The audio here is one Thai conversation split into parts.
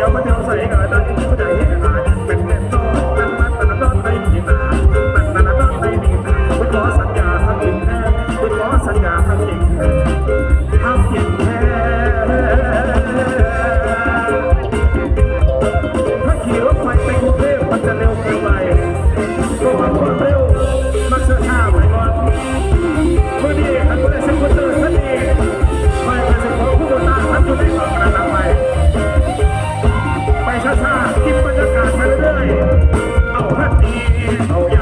Yeah, but ที่บรรยากาศไปเรื่อยเอาพัตดีเอา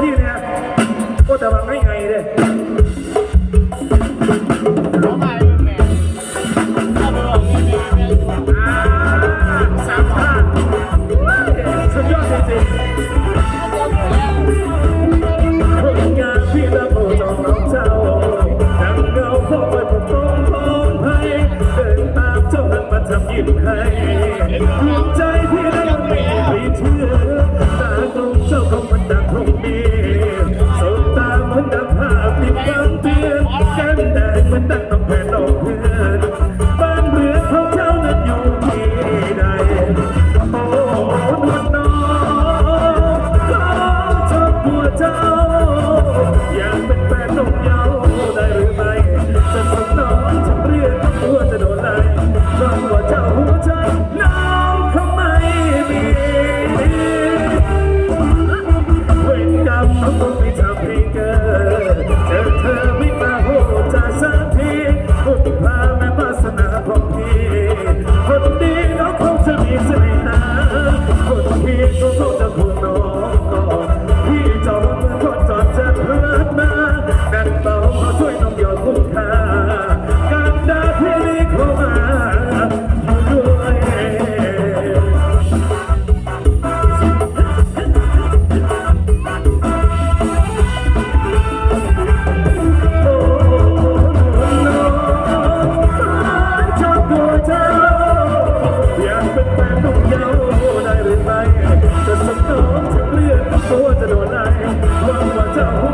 ที่เนี่ยก็จะมาง่ายๆเลย งานที่เรโปจองน้องเจ้าทำเราพบว่าตรงพ้องให้เดินตามเจ้านั้มาทำยิ้มให้ภูมิใจที่ ตัวจะโดนอะไรมากกว่เจ้า